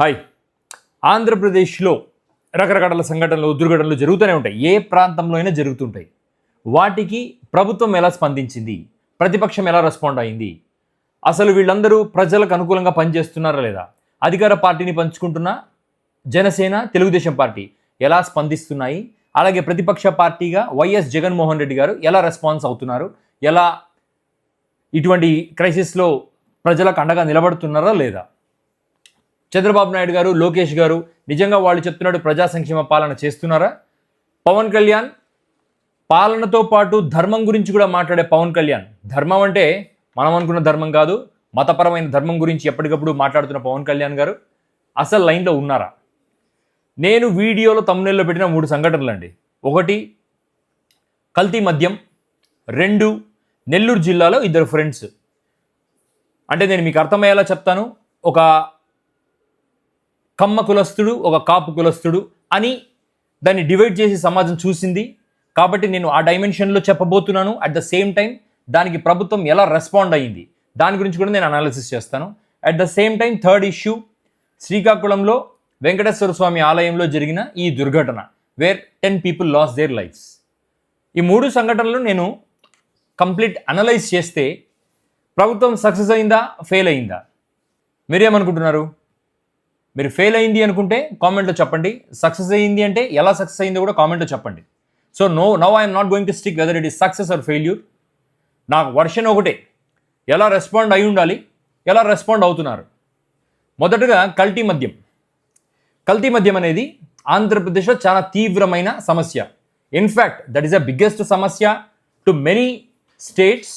Hi. ఆంధ్రప్రదేశ్లో రకరకాల సంఘటనలు దుర్ఘటనలు జరుగుతూనే ఉంటాయి. ఏ ప్రాంతంలో అయినా జరుగుతుంటాయి. వాటికి ప్రభుత్వం ఎలా స్పందించింది? ప్రతిపక్షం ఎలా రెస్పాండ్ అయింది? అసలు వీళ్ళందరూ ప్రజలకు అనుకూలంగా పనిచేస్తున్నారా లేదా? అధికార పార్టీని పంచుకుంటున్న జనసేన తెలుగుదేశం పార్టీ ఎలా స్పందిస్తున్నాయి? అలాగే ప్రతిపక్ష పార్టీగా వైఎస్ జగన్మోహన్ రెడ్డి గారు ఎలా రెస్పాన్స్ అవుతున్నారు? ఎలా ఇటువంటి క్రైసిస్లో ప్రజలకు అండగా నిలబడుతున్నారా లేదా? చంద్రబాబు నాయుడు గారు లోకేష్ గారు నిజంగా వాళ్ళు చెప్తున్నాడు ప్రజా సంక్షేమ పాలన చేస్తున్నారా? పవన్ కళ్యాణ్ పాలనతో పాటు ధర్మం గురించి కూడా మాట్లాడే పవన్ కళ్యాణ్. ధర్మం అంటే మనం అనుకున్న ధర్మం కాదు మతపరమైన ధర్మం గురించి ఎప్పటికప్పుడు మాట్లాడుతున్న పవన్ కళ్యాణ్ గారు. అసలు లైన్లో ఉన్నారా? నేను వీడియోలో తమ్ముళ్ళలో పెట్టిన మూడు సంఘటనలు అండి ఒకటి కల్తీ మద్యం. రెండు నెల్లూరు జిల్లాలో ఇద్దరు ఫ్రెండ్స్. అంటే నేను మీకు అర్థమయ్యేలా చెప్తాను. ఒక కమ్మ కులస్తుడు ఒక కాపు కులస్తుడు అని దాన్ని డివైడ్ చేసి సమాజం చూసింది. కాబట్టి నేను ఆ డైమెన్షన్లో చెప్పబోతున్నాను. అట్ ద సేమ్ టైం దానికి ప్రభుత్వం ఎలా రెస్పాండ్ అయ్యింది దాని గురించి కూడా నేను అనాలిసిస్ చేస్తాను. At the same time third issue శ్రీకాకుళంలో వెంకటేశ్వర స్వామి ఆలయంలో జరిగిన ఈ దుర్ఘటన where ten people lost their lives ఈ మూడు సంఘటనలు నేను కంప్లీట్ అనలైజ్ చేస్తే ప్రభుత్వం సక్సెస్ అయిందా? ఫెయిల్ అయిందా? మీరేమనుకుంటున్నారు? మీరు ఫెయిల్ అయింది అనుకుంటే కామెంట్లో చెప్పండి. సక్సెస్ అయింది అంటే ఎలా సక్సెస్ అయిందో కూడా కామెంట్లో చెప్పండి. So no now I'm not going to stick whether it is success or failure నాకు వర్షన్ ఒకటే. ఎలా రెస్పాండ్ అయి ఉండాలి? ఎలా రెస్పాండ్ అవుతున్నారు? మొదటగా కల్తీ మద్యం. కల్తీ మద్యం అనేది ఆంధ్రప్రదేశ్లో చాలా తీవ్రమైన సమస్య. In fact that is a biggest సమస్య టు మెనీ స్టేట్స్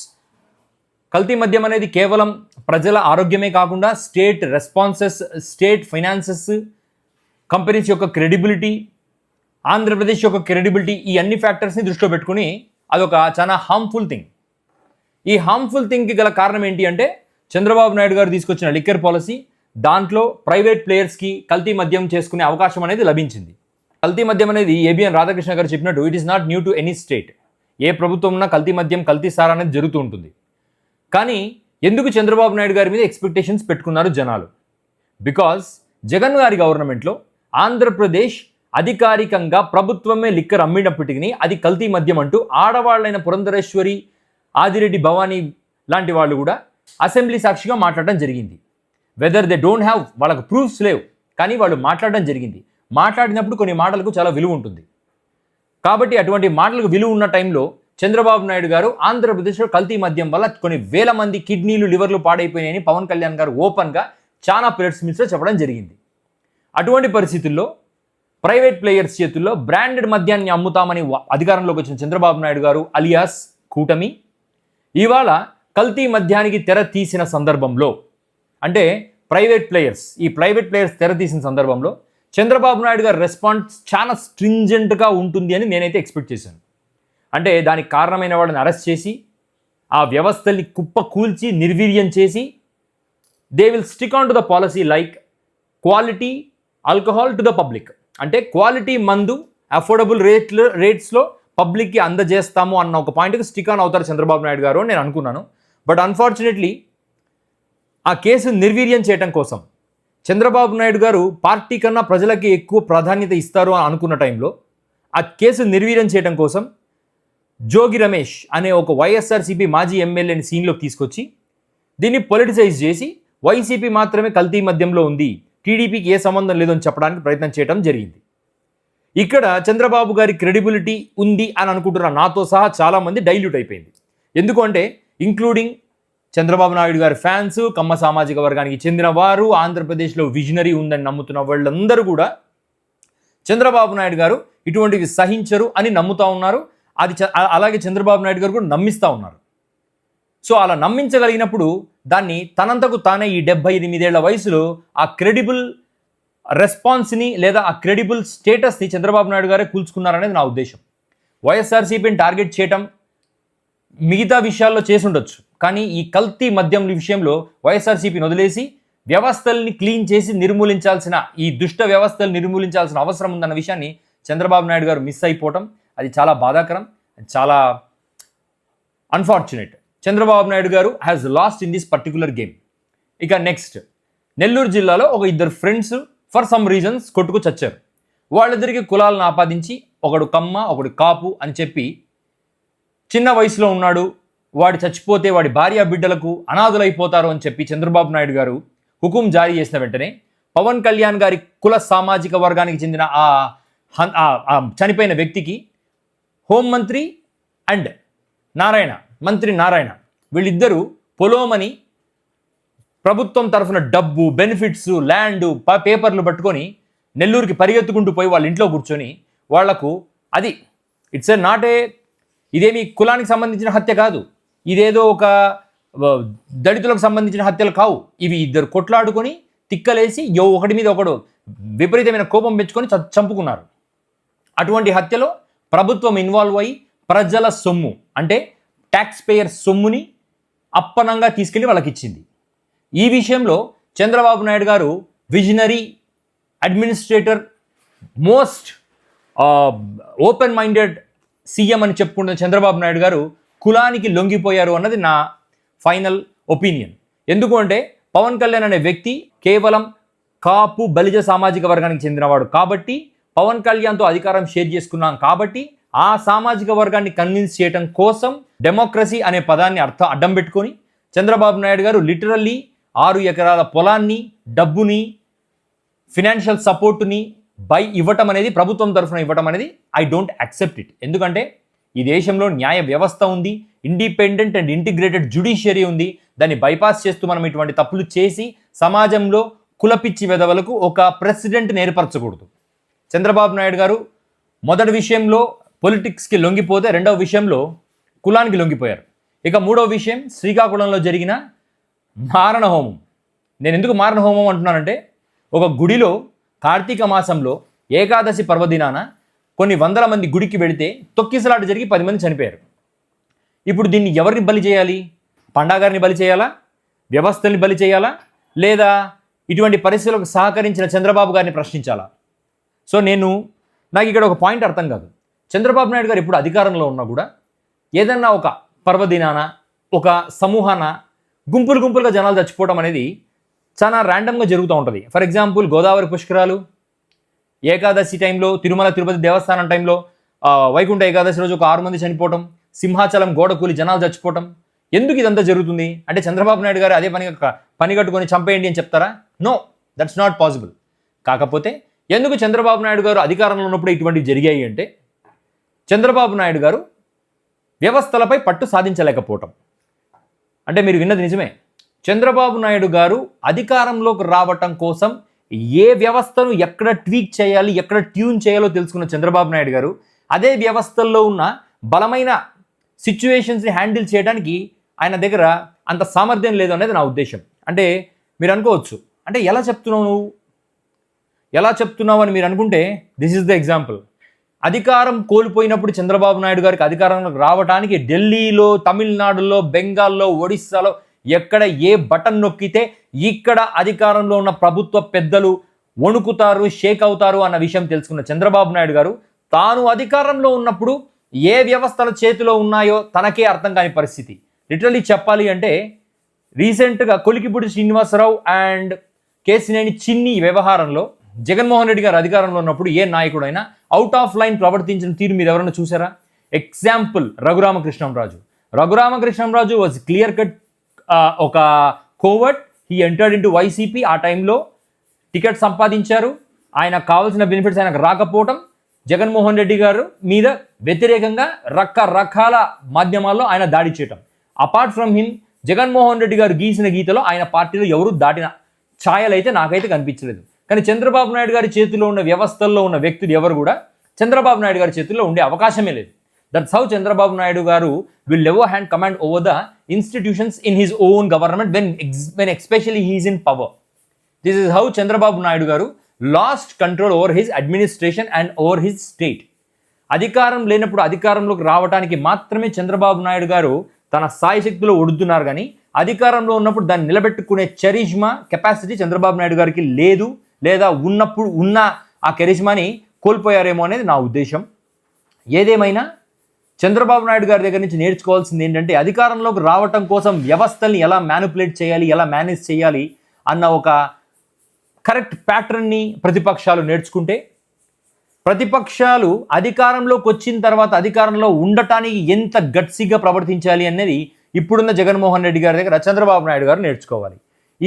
కల్తీ మద్యం అనేది కేవలం ప్రజల ఆరోగ్యమే కాకుండా state responses state finances companies యొక్క క్రెడిబిలిటీ ఆంధ్రప్రదేశ్ యొక్క క్రెడిబిలిటీ ఈ అన్ని ఫ్యాక్టర్స్ని దృష్టిలో పెట్టుకుని అదొక చాలా హార్మ్ఫుల్ థింగ్ ఈ హార్మ్ఫుల్ థింగ్కి గల కారణం ఏంటి అంటే చంద్రబాబు నాయుడు గారు తీసుకొచ్చిన లిక్కర్ పాలసీ దాంట్లో ప్రైవేట్ ప్లేయర్స్కి కల్తీ మద్యం చేసుకునే అవకాశం అనేది లభించింది. కల్తీ మద్యం అనేది ఏబిఎన్ రాధాకృష్ణ గారు చెప్పినట్టు it is not new to any state ఏ ప్రభుత్వం ఉన్నా కల్తీ మద్యం కల్తీ సారా అనేది జరుగుతూ ఉంటుంది. కానీ ఎందుకు చంద్రబాబు నాయుడు గారి మీద ఎక్స్పెక్టేషన్స్ పెట్టుకున్నారు జనాలు? బికాజ్ జగన్ గారి గవర్నమెంట్లో ఆంధ్రప్రదేశ్ అధికారికంగా ప్రభుత్వమే లిక్కర్ అమ్మినప్పటికీ అది కల్తీ మద్యం అంటూ ఆడవాళ్ళైన పురంధరేశ్వరి ఆదిరెడ్డి భవానీ లాంటి వాళ్ళు కూడా అసెంబ్లీ సాక్షిగా మాట్లాడడం జరిగింది. వెదర్ దే డోంట్ హ్యావ్ వాళ్ళకు ప్రూఫ్స్ లేవు కానీ వాళ్ళు మాట్లాడడం జరిగింది. మాట్లాడినప్పుడు కొన్ని మాటలకు చాలా విలువ ఉంటుంది. కాబట్టి అటువంటి మాటలకు విలువ ఉన్న టైంలో చంద్రబాబు నాయుడు గారు ఆంధ్రప్రదేశ్లో కల్తీ మద్యం వల్ల కొన్ని వేల మంది కిడ్నీలు లివర్లు పాడైపోయాయని పవన్ కళ్యాణ్ గారు ఓపెన్గా చాలా ప్రెస్ మీట్స్లో చెప్పడం జరిగింది. అటువంటి పరిస్థితుల్లో ప్రైవేట్ ప్లేయర్స్ చేతుల్లో బ్రాండెడ్ మద్యాన్ని అమ్ముతామని అధికారంలోకి వచ్చిన చంద్రబాబు నాయుడు గారు అలియాస్ కూటమి ఇవాళ కల్తీ మద్యానికి తెర తీసిన సందర్భంలో అంటే ప్రైవేట్ ప్లేయర్స్ ఈ ప్రైవేట్ ప్లేయర్స్ తెర తీసిన సందర్భంలో చంద్రబాబు నాయుడు గారి రెస్పాన్స్ చాలా స్ట్రింజెంట్గా ఉంటుంది అని నేనైతే ఎక్స్పెక్ట్ చేశాను. అంటే దానికి కారణమైన వాళ్ళని అరెస్ట్ చేసి ఆ వ్యవస్థల్ని కుప్ప కూల్చి నిర్వీర్యం చేసి they will stick on to the policy like quality alcohol to the public అంటే క్వాలిటీ మందు అఫోర్డబుల్ రేట్లు రేట్స్లో పబ్లిక్కి అందజేస్తాము అన్న ఒక పాయింట్కి స్టిక్ ఆన్ అవుతారు చంద్రబాబు నాయుడు గారు అని నేను అనుకున్నాను. బట్ అన్ఫార్చునేట్లీ ఆ కేసు నిర్వీర్యం చేయటం కోసం చంద్రబాబు నాయుడు గారు పార్టీ కన్నా ప్రజలకి ఎక్కువ ప్రాధాన్యత ఇస్తారు అని అనుకున్న టైంలో ఆ కేసు నిర్వీర్యం చేయడం కోసం జోగి రమేష్ అనే ఒక వైఎస్ఆర్సీపీ మాజీ ఎమ్మెల్యేని సీన్లోకి తీసుకొచ్చి దీన్ని పొలిటిసైజ్ చేసి వైసీపీ మాత్రమే కల్తీ మధ్యంలో ఉంది టీడీపీకి ఏ సంబంధం లేదని చెప్పడానికి ప్రయత్నం చేయడం జరిగింది. ఇక్కడ చంద్రబాబు గారి క్రెడిబిలిటీ ఉంది అని అనుకుంటున్న నాతో సహా చాలామంది డైల్యూట్ అయిపోయింది. ఎందుకంటే ఇంక్లూడింగ్ చంద్రబాబు నాయుడు గారి ఫ్యాన్స్ కమ్మ సామాజిక వర్గానికి చెందిన వారు ఆంధ్రప్రదేశ్లో విజనరీ ఉందని నమ్ముతున్న వాళ్ళందరూ కూడా చంద్రబాబు నాయుడు గారు ఇటువంటివి సహించరు అని నమ్ముతా ఉన్నారు. అది చ- అలాగే చంద్రబాబు నాయుడు గారు కూడా నమ్మిస్తూ ఉన్నారు. సో అలా నమ్మించగలిగినప్పుడు దాన్ని తనంతకు తానే ఈ డెబ్బై ఎనిమిదేళ్ళ వయసులో ఆ క్రెడిబుల్ రెస్పాన్స్ని లేదా ఆ క్రెడిబుల్ స్టేటస్ని చంద్రబాబు నాయుడు గారే కూల్చుకున్నారనేది నా ఉద్దేశం. వైఎస్ఆర్సీపీని టార్గెట్ చేయటం మిగతా విషయాల్లో చేసి ఉండొచ్చు కానీ ఈ కల్తీ మద్యం విషయంలో వైఎస్ఆర్సీపీని వదిలేసి వ్యవస్థల్ని క్లీన్ చేసి నిర్మూలించాల్సిన ఈ దుష్ట వ్యవస్థలు నిర్మూలించాల్సిన అవసరం ఉందన్న విషయాన్ని చంద్రబాబు నాయుడు గారు మిస్ అయిపోవటం అది చాలా బాధాకరం చాలా unfortunate Chandrababu Naidu garu has lost in this particular game ఇక నెక్స్ట్ నెల్లూరు జిల్లాలో ఒక ఇద్దరు ఫ్రెండ్స్ ఫర్ సమ్ రీజన్స్ కొట్టుకు చచ్చారు. వాళ్ళిద్దరికి కులాలను ఆపాదించి ఒకడు కమ్మ ఒకడు కాపు అని చెప్పి చిన్న వయసులో ఉన్నాడు. వాడు చచ్చిపోతే వాడి భార్య బిడ్డలకు అనాథులైపోతారు అని చెప్పి చంద్రబాబు నాయుడు గారు హుకుం జారీ చేసిన వెంటనే పవన్ కళ్యాణ్ గారి కుల సామాజిక వర్గానికి చెందిన ఆ ఆ చనిపోయిన వ్యక్తికి హోంమంత్రి అండ్ నారాయణ మంత్రి నారాయణ. వీళ్ళిద్దరూ పొలోమని ప్రభుత్వం తరఫున డబ్బు బెనిఫిట్స్ ల్యాండ్ పేపర్లు పట్టుకొని నెల్లూరుకి పరిగెత్తుకుంటూ పోయి వాళ్ళ ఇంట్లో కూర్చొని వాళ్ళకు అది ఇట్స్ ఏ నాట్ ఏ ఇదేమి కులానికి సంబంధించిన హత్య కాదు. ఇదేదో ఒక దళితులకు సంబంధించిన హత్యలు కావు. ఇవి ఇద్దరు కొట్లాడుకొని తిక్కలేసి యో ఒకటి మీద ఒకడు విపరీతమైన కోపం పెంచుకొని చ- చంపుకున్నారు. అటువంటి హత్యలో ప్రభుత్వం ఇన్వాల్వ్ అయ్యి ప్రజల సొమ్ము అంటే ట్యాక్స్ పేయర్ సొమ్ముని అప్పనంగా తీసుకెళ్ళి వాళ్ళకి ఇచ్చింది ఈ విషయంలో Chandrababu Naidu garu visionary administrator most open minded CM అని చెప్పుకుంటున్న చంద్రబాబు నాయుడు గారు కులానికి లొంగిపోయారు అన్నది నా ఫైనల్ ఒపీనియన్ ఎందుకు అంటే పవన్ కళ్యాణ్ అనే వ్యక్తి కేవలం కాపు బలిజ సామాజిక వర్గానికి చెందినవాడు. కాబట్టి పవన్ కళ్యాణ్తో అధికారం షేర్ చేసుకున్నాం కాబట్టి ఆ సామాజిక వర్గాన్ని కన్విన్స్ చేయటం కోసం డెమోక్రసీ అనే పదాన్ని అర్థం అడ్డం పెట్టుకొని చంద్రబాబు నాయుడు గారు లిటరల్లీ ఆరు ఎకరాల పొలాన్ని డబ్బుని ఫినాన్షియల్ సపోర్టుని బై ఇవ్వటం అనేది ప్రభుత్వం తరఫున ఇవ్వటం అనేది ఐ డోంట్ యాక్సెప్ట్ ఇట్ ఎందుకంటే ఈ దేశంలో న్యాయ వ్యవస్థ ఉంది ఇండిపెండెంట్ అండ్ ఇంటిగ్రేటెడ్ జ్యుడిషియరీ ఉంది దాన్ని బైపాస్ చేస్తూ మనం ఇటువంటి తప్పులు చేసి సమాజంలో కులపిచ్చి వెదవలకు ఒక ప్రెసిడెంట్ ఏర్పరచకూడదు చంద్రబాబు నాయుడు గారు మొదటి విషయంలో పొలిటిక్స్కి లొంగిపోతే రెండవ విషయంలో కులానికి లొంగిపోయారు. ఇక మూడవ విషయం శ్రీకాకుళంలో జరిగిన మారణ హోమం. నేను ఎందుకు మారణ హోమం అంటున్నానంటే ఒక గుడిలో కార్తీక మాసంలో ఏకాదశి పర్వదినాన కొన్ని వందల మంది గుడికి వెళితే తొక్కిసలాట జరిగి పది మంది చనిపోయారు. ఇప్పుడు దీన్ని ఎవరిని బలి చేయాలి? పండాగారిని బలి చేయాలా? వ్యవస్థల్ని బలి చేయాలా? లేదా ఇటువంటి పరిస్థితులకు సహకరించిన చంద్రబాబు గారిని ప్రశ్నించాలా? సో నేను నాకు ఇక్కడ ఒక పాయింట్ అర్థం కాదు. చంద్రబాబు నాయుడు గారు ఇప్పుడు అధికారంలో ఉన్నా కూడా ఏదన్నా ఒక పర్వదినాన ఒక సమూహాన గుంపులు గుంపులుగా జనాలు చచ్చిపోవడం అనేది చాలా ర్యాండమ్గా జరుగుతూ ఉంటుంది. ఫర్ ఎగ్జాంపుల్ గోదావరి పుష్కరాలు ఏకాదశి టైంలో తిరుమల తిరుపతి దేవస్థానం టైంలో వైకుంఠ ఏకాదశి రోజు ఒక ఆరు మంది చనిపోవటం సింహాచలం గోడ కూలి జనాలు చచ్చిపోవటం. ఎందుకు ఇదంతా జరుగుతుంది? అంటే చంద్రబాబు నాయుడు గారు అదే పని పని కట్టుకొని చంపేయండి అని చెప్తారా? నో దట్స్ నాట్ పాసిబుల్ కాకపోతే ఎందుకు చంద్రబాబు నాయుడు గారు అధికారంలో ఉన్నప్పుడు ఇటువంటివి జరిగాయి అంటే చంద్రబాబు నాయుడు గారు వ్యవస్థలపై పట్టు సాధించలేకపోవటం. అంటే మీరు విన్నది నిజమే. చంద్రబాబు నాయుడు గారు అధికారంలోకి రావటం కోసం ఏ వ్యవస్థను ఎక్కడ ట్వీక్ చేయాలి ఎక్కడ ట్యూన్ చేయాలో తెలుసుకున్న చంద్రబాబు నాయుడు గారు అదే వ్యవస్థల్లో ఉన్న బలమైన సిచ్యువేషన్స్ని హ్యాండిల్ చేయడానికి ఆయన దగ్గర అంత సామర్థ్యం లేదు అనేది నా ఉద్దేశం. అంటే మీరు అనుకోవచ్చు. అంటే ఎలా చెప్తున్నావు నువ్వు? ఎలా చెప్తున్నావు అని మీరు అనుకుంటే దిస్ ఇస్ ద ఎగ్జాంపుల్ అధికారం కోల్పోయినప్పుడు చంద్రబాబు నాయుడు గారికి అధికారంలోకి రావడానికి ఢిల్లీలో తమిళనాడులో బెంగాల్లో ఒడిస్సాలో ఎక్కడ ఏ బటన్ నొక్కితే ఇక్కడ అధికారంలో ఉన్న ప్రభుత్వ పెద్దలు వణుకుతారు షేక్ అవుతారు అన్న విషయం తెలుసుకున్న చంద్రబాబు నాయుడు గారు తాను అధికారంలో ఉన్నప్పుడు ఏ వ్యవస్థల చేతిలో ఉన్నాయో తనకే అర్థం కాని పరిస్థితి. లిటరలీ చెప్పాలి అంటే రీసెంట్గా కొలికిపూడి శ్రీనివాసరావు అండ్ కేసినేని చిన్ని వ్యవహారంలో జగన్మోహన్ రెడ్డి గారు అధికారంలో ఉన్నప్పుడు ఏ నాయకుడైనా అవుట్ ఆఫ్ లైన్ ప్రవర్తించిన తీరు మీరు ఎవరైనా చూసారా? Example Raghurama Krishnam Raju. Raghurama Krishnam Raju was clear cut ఒక covert he entered into YCP ఆ టైంలో టికెట్ సంపాదించారు. ఆయనకు కావాల్సిన బెనిఫిట్స్ ఆయనకు రాకపోవటం జగన్మోహన్ రెడ్డి గారు మీద వ్యతిరేకంగా రకరకాల మాధ్యమాల్లో ఆయన దాడి చేయటం. Apart from him Jaganmohan Reddy garu గీసిన గీతలో ఆయన పార్టీలో ఎవరు దాటిన ఛాయలైతే నాకైతే కనిపించలేదు. కానీ చంద్రబాబు నాయుడు గారి చేతిలో ఉన్న వ్యవస్థల్లో ఉన్న వ్యక్తులు ఎవరు కూడా చంద్రబాబు నాయుడు గారి చేతుల్లో ఉండే అవకాశమే లేదు. That's how Chandrababu Naidu garu will ever hand command over the institutions in his own government when when especially he is in power this is how Chandrababu Naidu garu lost control over his administration and over his state అధికారం లేనప్పుడు అధికారంలోకి రావడానికి మాత్రమే చంద్రబాబు నాయుడు గారు తన సాయి శక్తిలో ఒడుతున్నారు కానీ అధికారంలో ఉన్నప్పుడు దాన్ని నిలబెట్టుకునే చరిజ్మా కెపాసిటీ చంద్రబాబు నాయుడు గారికి లేదు. లేదా ఉన్నప్పుడు ఉన్న ఆ కెరిజ్మాని కోల్పోయారేమో అనేది నా ఉద్దేశం. ఏదేమైనా చంద్రబాబు నాయుడు గారి దగ్గర నుంచి నేర్చుకోవాల్సింది ఏంటంటే అధికారంలోకి రావటం కోసం వ్యవస్థల్ని ఎలా మ్యానిపులేట్ చేయాలి ఎలా మేనేజ్ చేయాలి అన్న ఒక కరెక్ట్ ప్యాటర్న్ని ప్రతిపక్షాలు నేర్చుకుంటే ప్రతిపక్షాలు అధికారంలోకి వచ్చిన తర్వాత అధికారంలో ఉండటానికి ఎంత గట్సిగా ప్రవర్తించాలి అనేది ఇప్పుడున్న జగన్మోహన్ రెడ్డి గారి దగ్గర చంద్రబాబు నాయుడు గారు నేర్చుకోవాలి.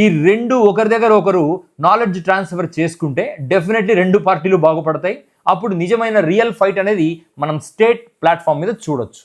ఈ రెండు ఒకరి దగ్గర ఒకరు నాలెడ్జ్ ట్రాన్స్ఫర్ చేసుకుంటే డెఫినెట్లీ రెండు పార్టీలు బాగుపడతాయి. అప్పుడు నిజమైన రియల్ ఫైట్ అనేది మనం స్టేట్ ప్లాట్ఫామ్ మీద చూడొచ్చు.